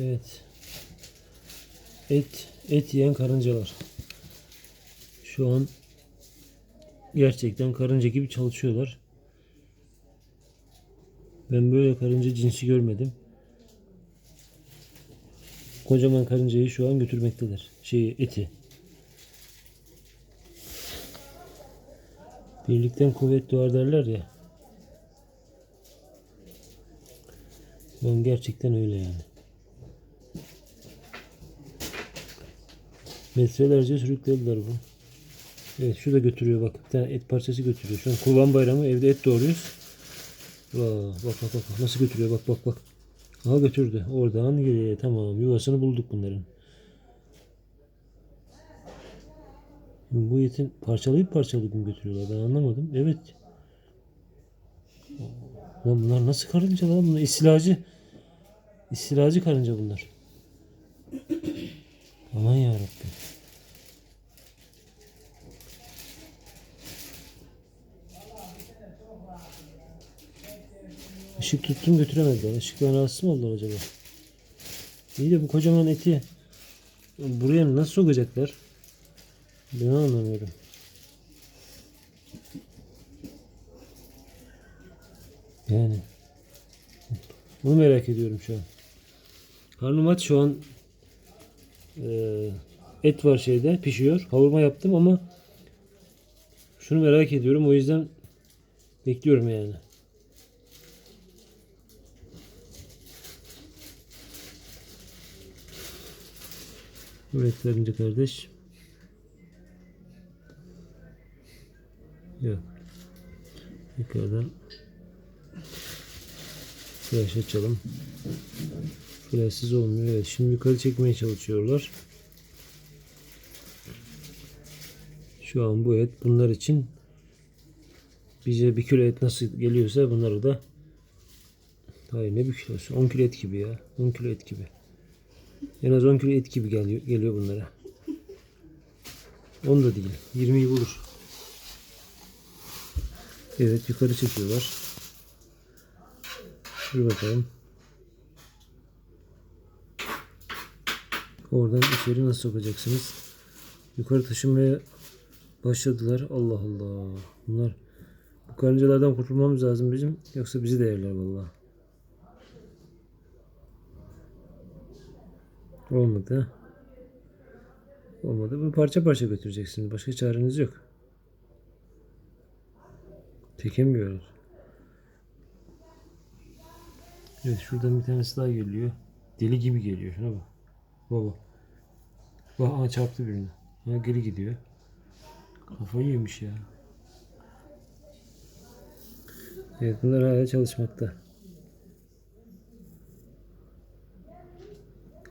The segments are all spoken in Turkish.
Evet. Et, et yiyen karıncalar. Şu an gerçekten karınca gibi çalışıyorlar. Ben böyle karınca cinsi görmedim. Kocaman karıncayı şu an götürmektedir. Şey eti. Birlikten kuvvet doğar derler ya. Ben gerçekten öyle yani. Metrelerce sürüklediler bunu. Evet şu da götürüyor bak. Bir tane et parçası götürüyor. Şu an kurban bayramı evde et doğuruyoruz. Vaa, bak bak bak nasıl götürüyor bak bak bak. Aha götürdü. Oradan geriye tamam yuvasını bulduk bunların. Bu etin parçalayıp parçalayıp mı götürüyorlar ben anlamadım. Evet. Lan bunlar nasıl karınca lan bunlar? İstilacı. İstilacı karınca bunlar. Aman yarabbim. Işık tuttum götüremediler. Işıktan rahatsız mı oldular acaba? İyi de bu kocaman eti buraya nasıl sokacaklar? Ben anlamıyorum. Yani bunu merak ediyorum şu an. Karnım aç şu an Ee, et var şeyde pişiyor. Kavurma yaptım ama şunu merak ediyorum. O yüzden bekliyorum yani. Evet verince kardeş. Yok. Yukarıdan flash açalım. Flashsız olmuyor. Evet, şimdi yukarı çekmeye çalışıyorlar. Şu an bu et bunlar için bize bir kilo et nasıl geliyorsa bunları da hayır ne bir kilosu 10 kilo et gibi ya 10 kilo et gibi en az 10 kilo et gibi geliyor, geliyor bunlara. 10 da değil 20'yi bulur. Evet yukarı çekiyorlar. Dur bakalım. Oradan içeri nasıl sokacaksınız? Yukarı taşınmaya başladılar. Allah Allah. Bunlar bu karıncalardan kurtulmamız lazım bizim yoksa bizi de yerler vallahi. Olmadı. Olmadı. Bunu parça parça götüreceksiniz. Başka çareniz yok. Çekemiyoruz. Evet şuradan bir tanesi daha geliyor. Deli gibi geliyor. Şuna bak. Baba. Bak aha çarptı birini. Ha geri gidiyor. Kafayı yemiş ya. Evet bunlar hala çalışmakta.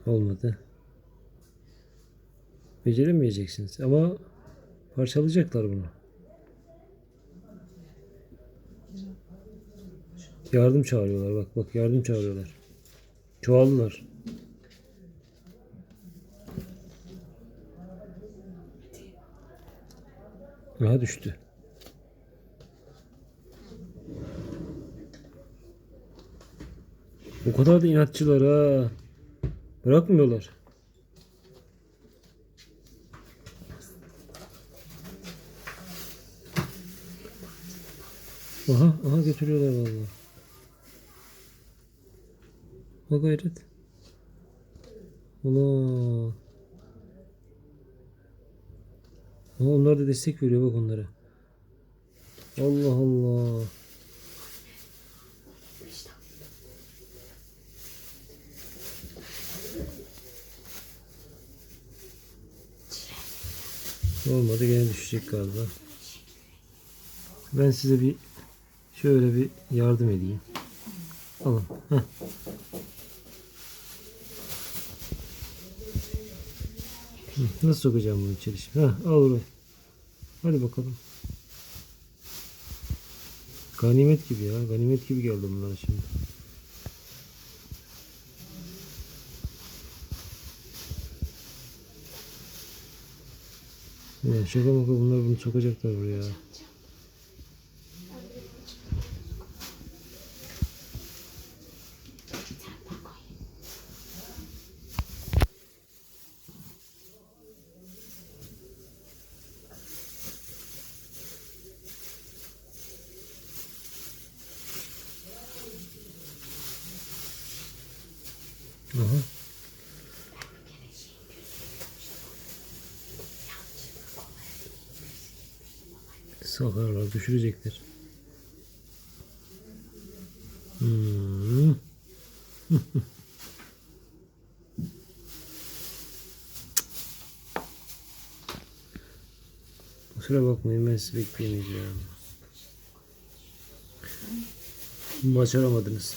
Olmadı. Beceremeyeceksiniz ama parçalayacaklar bunu. Yardım çağırıyorlar bak bak yardım çağırıyorlar. Çoğaldılar. Aha düştü. O kadar da inatçılar ha. Bırakmıyorlar. Aha, aha götürüyorlar vallahi. O gayret. Allah. Ama onlar da destek veriyor bak onlara. Allah Allah. Olmadı gene düşecek galiba. Ben size bir şöyle bir yardım edeyim. Alın. Heh. Nasıl sokacağım bunu içeri? Heh, al burayı. Hadi bakalım. Ganimet gibi ya. Ganimet gibi geldi bunlar şimdi. Ya şaka maka bunlar bunu sokacaklar buraya. Mm-hmm. Sakarlar düşürecekler. Hmm. Kusura bakmayın ben sizi bekleyemeyeceğim. Başaramadınız.